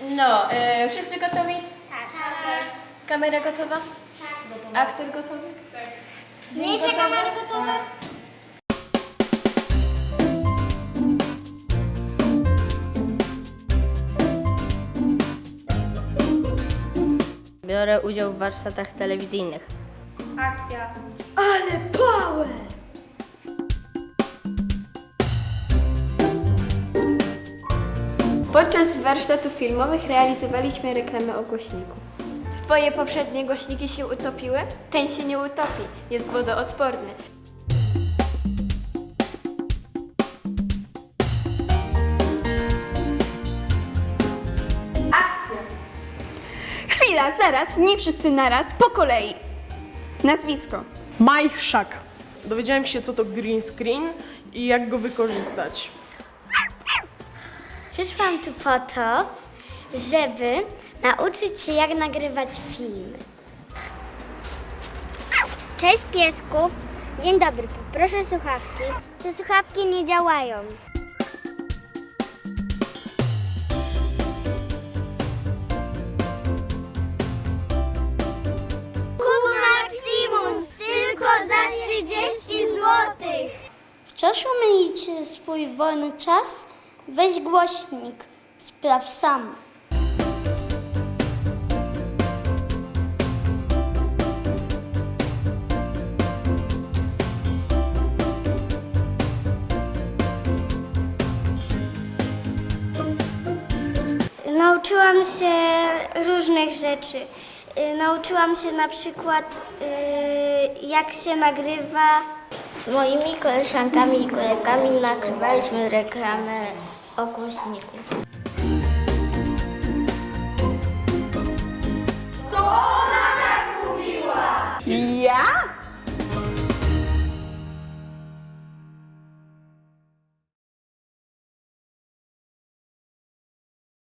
No, y, wszyscy gotowi? Tak. Kamera gotowa? Aktor gotowy? Mniejsze kamery gotowe? Biorę udział w warsztatach telewizyjnych. Akcja. Ale power! Podczas warsztatów filmowych realizowaliśmy reklamę o głośniku. Twoje poprzednie głośniki się utopiły? Ten się nie utopi, jest wodoodporny. Akcja! Chwila, zaraz, nie wszyscy naraz, po kolei. Nazwisko. Majchrzak. Dowiedziałem się, co to green screen i jak go wykorzystać. Przyszłam tu po to, żeby nauczyć się, jak nagrywać filmy. Cześć piesku. Dzień dobry, proszę słuchawki. Te słuchawki nie działają. Kup Maximus tylko za 30 złotych. Chcesz umilić swój wolny czas? Weź głośnik. Sprawdź sam. Nauczyłam się różnych rzeczy. Y, Nauczyłam się na przykład, y, jak się nagrywa. Z moimi koleżankami i kolegami nagrywaliśmy reklamę o głośniku. To ona tak mówiła! Ja?